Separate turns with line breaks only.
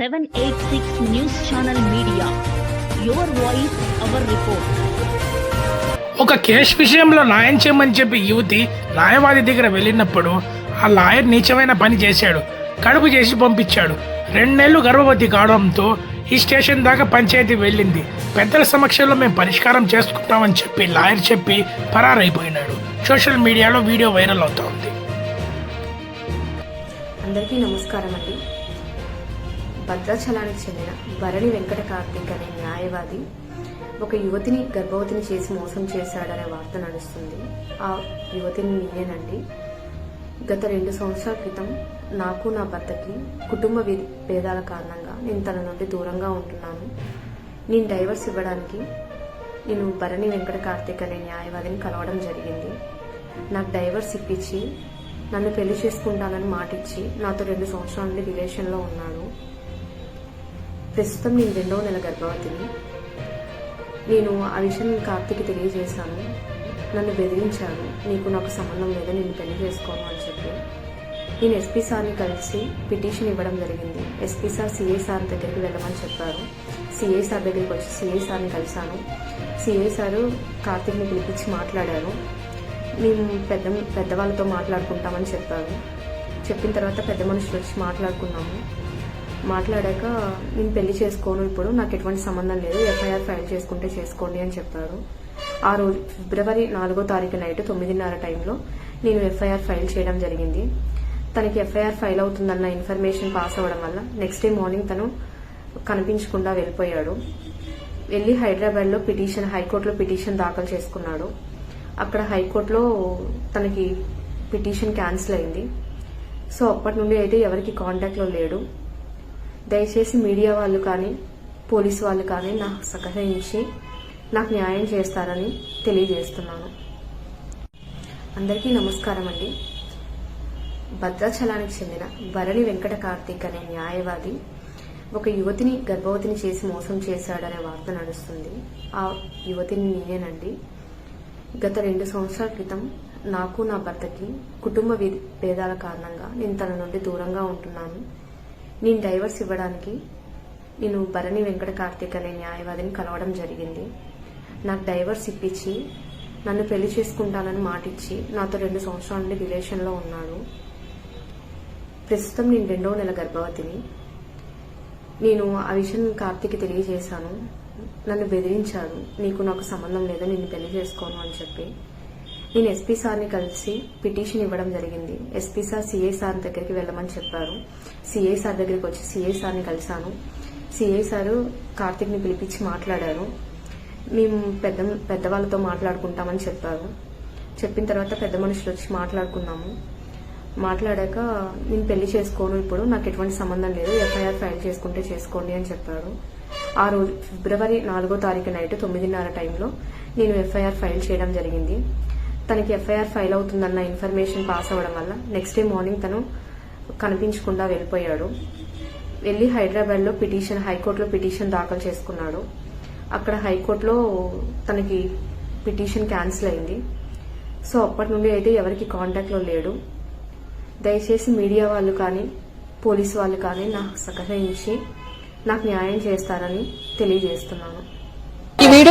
786 News Channel Media. Your voice, our report.
ఒక case విషయంలో న్యాయం చేయమని చెప్పి యువతి న్యాయవాది దగ్గర వెళ్ళినప్పుడు ఆ లాయర్ నీచమైన పని చేశాడు. కడుపు చేసి పంపించాడు. రెండు నెలలు గర్భవతి కావడంతో ఈ స్టేషన్ దాకా పంచాయతీ వెళ్ళింది. పెద్దల సమక్షంలో మేము పరిష్కారం చేసుకుంటామని చెప్పి లాయర్ చెప్పి పరారైపోయినాడు. సోషల్ మీడియాలో వీడియో వైరల్ అవుతోంది.
అందరికీ నమస్కారం అండి. భద్రాచలానికి చెందిన భరణి వెంకట కార్తీక్ అనే న్యాయవాది ఒక యువతిని గర్భవతిని చేసి మోసం చేశాడనే వార్త నడుస్తుంది. ఆ యువతిని నేనేనండి గత రెండు సంవత్సరాల క్రితం నాకు నా భర్తకి కుటుంబ భేదాల కారణంగా నేను తన నుండి దూరంగా ఉంటున్నాను. నేను డైవర్స్ ఇవ్వడానికి నేను భరణి వెంకట కార్తీక్ అనే న్యాయవాదిని కలవడం జరిగింది. నాకు డైవర్స్ ఇప్పించి నన్ను పెళ్ళి చేసుకుంటానని మాటిచ్చి నాతో రెండు సంవత్సరాల నుండి రిలేషన్లో ఉన్నాడు ప్రస్తుతం నేను రెండవ నెల గర్భవతిని. నేను ఆ విషయం కార్తీకి తెలియజేశాను. నన్ను బెదిరించాను నీకు నాకు సంబంధం లేదు నేను పెళ్ళి చేసుకోను అని చెప్పి. నేను ఎస్పీ సార్ని కలిసి పిటిషన్ ఇవ్వడం జరిగింది. ఎస్పీ సార్ సిఏ సార్ దగ్గరికి వెళ్ళమని చెప్పారు. సిఏ సార్ దగ్గరికి వచ్చి సిఏ సార్ని కలిశాను. సిఏ సారు కార్తీక్ని పిలిపించి మాట్లాడారు. మేము పెద్ద పెద్దవాళ్ళతో మాట్లాడుకుంటామని చెప్పారు. చెప్పిన తర్వాత పెద్ద మనుషులు వచ్చి మాట్లాడుకున్నాము. మాట్లాడాక నేను పెళ్ళి చేసుకోను ఇప్పుడు నాకు ఎటువంటి సంబంధం లేదు ఎఫ్ఐఆర్ ఫైల్ చేసుకుంటే చేసుకోండి అని చెప్పారు. ఆ రోజు ఫిబ్రవరి నాలుగో తారీఖు నైట్ తొమ్మిదిన్నర టైంలో నేను ఎఫ్ఐఆర్ ఫైల్ చేయడం జరిగింది. తనకి ఎఫ్ఐఆర్ ఫైల్ అవుతుందన్న ఇన్ఫర్మేషన్ పాస్ అవ్వడం వల్ల నెక్స్ట్ డే మార్నింగ్ తను కనిపించకుండా వెళ్ళిపోయాడు. వెళ్ళి హైదరాబాద్లో పిటిషన్ హైకోర్టులో పిటిషన్ దాఖలు చేసుకున్నాడు. అక్కడ హైకోర్టులో తనకి పిటిషన్ క్యాన్సిల్ అయింది. సో అప్పటి నుండి అయితే ఎవరికి కాంటాక్ట్లో లేడు. దయచేసి మీడియా వాళ్ళు కానీ పోలీసు వాళ్ళు కానీ నాకు సహకరించి నాకు న్యాయం చేస్తారని తెలియజేస్తున్నాను. అందరికీ నమస్కారం అండి. భద్రాచలానికి చెందిన భరణి వెంకట కార్తీక్ అనే న్యాయవాది ఒక యువతిని గర్భవతిని చేసి మోసం చేశాడనే వార్త నడుస్తుంది. ఆ యువతిని నేనేనండి. గత రెండు సంవత్సరాల క్రితం నాకు నా భర్తకి కుటుంబ భేదాల కారణంగా నేను తన నుండి దూరంగా ఉంటున్నాను. నేను డైవర్స్ ఇవ్వడానికి నేను భరణి వెంకట కార్తీక్ అనే న్యాయవాదిని కలవడం జరిగింది. నాకు డైవర్స్ ఇప్పించి నన్ను పెళ్ళి చేసుకుంటానని మాటిచ్చి నాతో రెండు సంవత్సరాల నుండి రిలేషన్లో ఉన్నాడు. ప్రస్తుతం నేను రెండవ నెల గర్భవతిని. నేను ఆ విషయం కార్తీక్ తెలియజేశాను. నన్ను బెదిరించాడు. నీకు నాకు సంబంధం లేదు నిన్ను పెళ్ళి చేసుకోను అని చెప్పి. నేను ఎస్పీ సార్ని కలిసి పిటిషన్ ఇవ్వడం జరిగింది. ఎస్పీ సార్ సిఐ సార్ దగ్గరికి వెళ్ళమని చెప్పారు. సిఐ సార్ దగ్గరికి వచ్చి సిఐ సార్ని కలిశాను. సిఐ సారు కార్తీక్ని పిలిపించి మాట్లాడారు. మేము పెద్ద పెద్దవాళ్ళతో మాట్లాడుకుంటామని చెప్పారు. చెప్పిన తర్వాత పెద్ద మనుషులు వచ్చి మాట్లాడుకున్నాము. మాట్లాడాక నేను పెళ్ళి చేసుకోను ఇప్పుడు నాకు ఎటువంటి సంబంధం లేదు ఎఫ్ఐఆర్ ఫైల్ చేసుకుంటే చేసుకోండి అని చెప్పారు. ఆ రోజు ఫిబ్రవరి నాలుగో తారీఖు నైట్ తొమ్మిదిన్నర టైంలో నేను ఎఫ్ఐఆర్ ఫైల్ చేయడం జరిగింది. తనకి ఎఫ్ఐఆర్ ఫైల్ అవుతుందన్న ఇన్ఫర్మేషన్ పాస్ అవ్వడం వల్ల నెక్స్ట్ డే మార్నింగ్ తను కనిపించకుండా వెళ్ళిపోయాడు. వెళ్ళి హైదరాబాద్లో పిటిషన్ హైకోర్టులో పిటిషన్ దాఖలు చేసుకున్నాడు. అక్కడ హైకోర్టులో తనకి పిటిషన్ క్యాన్సిల్ అయింది. సో అప్పటి నుండి అయితే ఎవరికి కాంటాక్ట్లో లేడు. దయచేసి మీడియా వాళ్ళు కానీ పోలీసు వాళ్ళు కానీ నాకు సహకరించి నాకు న్యాయం చేస్తారని తెలియజేస్తున్నాను.